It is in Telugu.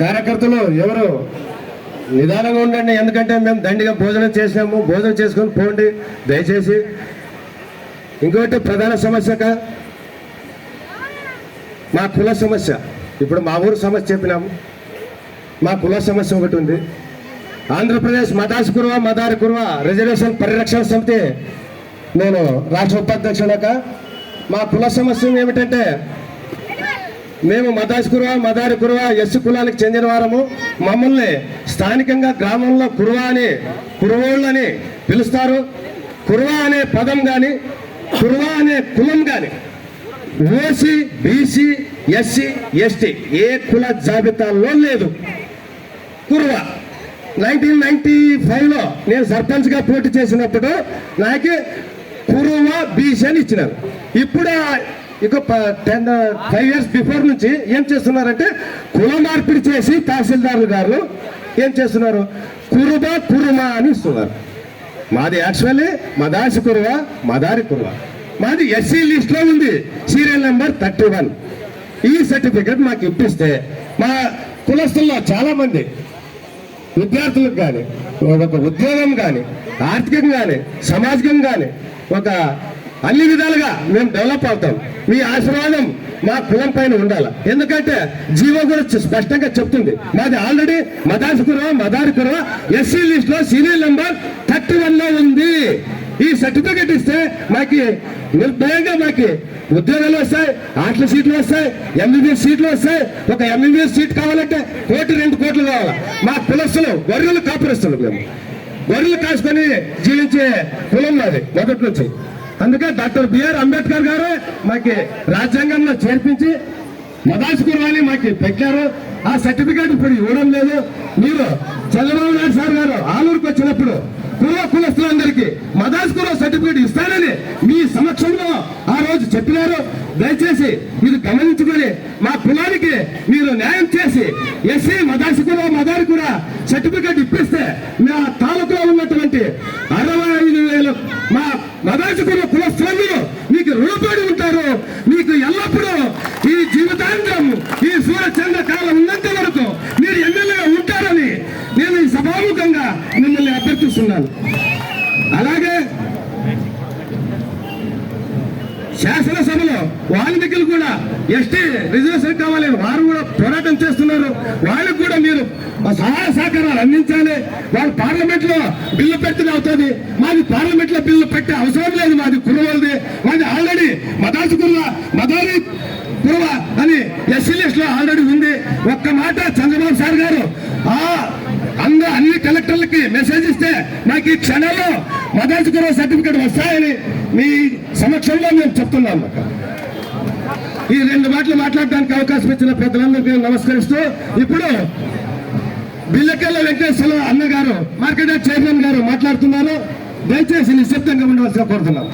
కార్యకర్తలు ఎవరు? నిదానంగా ఉండండి ఎందుకంటే మేము దండిగా భోజనం చేసాము భోజనం చేసుకొని పోండి దయచేసి. ఇంకోటి ప్రధాన సమస్యక మా కుల సమస్య. ఇప్పుడు మా ఊరు సమస్య చెప్పినాము. మా కుల సమస్య ఒకటి ఉంది. ఆంధ్రప్రదేశ్ మదాస్ కురువ మదారి కురువ రిజర్వేషన్ పరిరక్షణ సమితి నేను రాష్ట్ర ఉపాధ్యక్షులక మా కుల సమస్య ఏమిటంటే మేము మదాస్ కురువ మదారి కురువ ఎస్సు కులానికి చెందిన వారము. మమ్మల్ని స్థానికంగా గ్రామంలో కురువ అని కురువోళ్ళని పిలుస్తారు. కురువ అనే పదం కానీ కురువ అనే కులం కానీ ఓసీ బీసీ ఎస్సీ ఎస్టీ ఏ కుల జాబితాలో లేదు. కురువ. నైన్టీన్ నైన్టీ ఫైవ్లో నేను సర్పంచ్గా పోటీ చేసినప్పుడు నాకు కురువ బీసీ అని ఇచ్చినారు. ఇప్పుడు ఇక టెన్ ఫైవ్ ఇయర్స్ బిఫోర్ నుంచి ఏం చేస్తున్నారంటే కుల మార్పిడి చేసి తహసీల్దారులు గారు ఏం చేస్తున్నారు? కురుబ కురుమా అని ఇస్తున్నారు. మాది యాక్చువల్లీ మదాసి కురువ మదారి కురువ. మాది ఎస్సీ లిస్ట్లో ఉంది. Serial number thirty one. ఈ సర్టిఫికెట్ మాకు ఇప్పిస్తే మా కులస్తుల్లో చాలామంది విద్యార్థులకు కానీ ఒక ఉద్యోగం కానీ ఆర్థికంగా కానీ సమాజం కానీ ఒక అన్ని విధాలుగా మేము డెవలప్ అవుతాం. మీ ఆశీర్వాదం మా కులం పైన ఉండాలి. ఎందుకంటే జీవో కూడా స్పష్టంగా చెప్తుంది. మాది ఆల్రెడీ మదాసి కురవ మదారి కురవ ఎస్సీ లిస్ట్లో సీరియల్ నెంబర్ థర్టీ వన్లో ఉంది. ఈ సర్టిఫికెట్ ఇస్తే మాకి నిర్భయంగా మాకి ఉద్యోగాలు వస్తాయి ఆటల సీట్లు వస్తాయి ఎంబీబీఎస్ సీట్లు వస్తాయి. ఒక ఎంబీబీఎస్ సీట్ కావాలంటే కోటి రెండు కోట్లు కావాలి. మా కులస్తులు గొర్రెలు కాపురస్తులు మేము. గొర్రెలు కాసుకొని జీవించే కులం మాది మొదటి నుంచి. అందుకే డాక్టర్ బిఆర్ అంబేద్కర్ గారు మాకి రాజ్యాంగంలో చేర్పించి మదాస్ కుర్వాణి మాకు పెట్టారు. ఆ సర్టిఫికేట్ ఇప్పుడు ఇవ్వడం లేదు. మీరు చంద్రబాబు నాయుడు సార్ గారు ఆలూరుకు వచ్చినప్పుడు కుల కులస్తులందరికీ మదాస్ కుల సర్టిఫికేట్ ఇస్తానని మీ సమక్షంలో ఆ రోజు చెప్పినారు. దయచేసి మీరు గమనించుకొని మా కులానికి మీరు న్యాయం చేసి ఎస్సీ మదాసి కుల మదారి కూడా సర్టిఫికేట్ ఇప్పిస్తే మా తాలూకులో ఉన్నటువంటి అరవై ఐదు వేలు మా మదాసి కుల కులస్తులందరూ మీకు రుణపడి ఉంటారు మీకు ఎల్లప్పుడూ ఈ జీవితాంతం ఈ సూర్యచంద్ర కాలం ఉన్నంత వరకు మీరు ఎమ్మెల్యేగా ఉంటారని నేను ఈ సభాముఖంగా మిమ్మల్ని అభ్యర్థిస్తున్నాను. అలాగే శాసనసభలో వాల్మీకులు కూడా ఎస్టీ రిజర్వేషన్ కావాలని వారు కూడా పోరాటం చేస్తున్నారు. వాళ్ళకు కూడా మీరు సహాయ సహకారాలు అందించాలి. వాళ్ళు పార్లమెంట్లో బిల్లు పెట్టిన అవుతుంది. మాది పార్లమెంట్లో బిల్లు పెట్టే అవసరం లేదు. మాది కుర్రవాళ్ళది మాది ఆల్రెడీ మదాసు కుర్ర మదారి కుర్ర అని ఎస్సీ లిస్ట్లో ఆల్రెడీ ఉంది ఒక్క మాట చంద్రబాబు సార్ గారు. ఆ అందరూ అన్ని కలెక్టర్లకి మెసేజ్ ఇస్తే నాకు ఈ క్షణంలో మదర్స్ గౌరవ సర్టిఫికేట్ వస్తాయని మీ సమక్షంలో మేము చెప్తున్నాం ఈ రెండు మాటలు మాట్లాడడానికి అవకాశం ఇచ్చిన పెద్దలందరికీ నమస్కరిస్తూ ఇప్పుడు బిల్లకెళ్ళ వెంకటేశ్వర అన్న గారు మార్కెట్ చైర్మన్ గారు మాట్లాడుతున్నారు దయచేసి నిశ్శబ్దంగా ఉండవలసిన కోరుతున్నాను.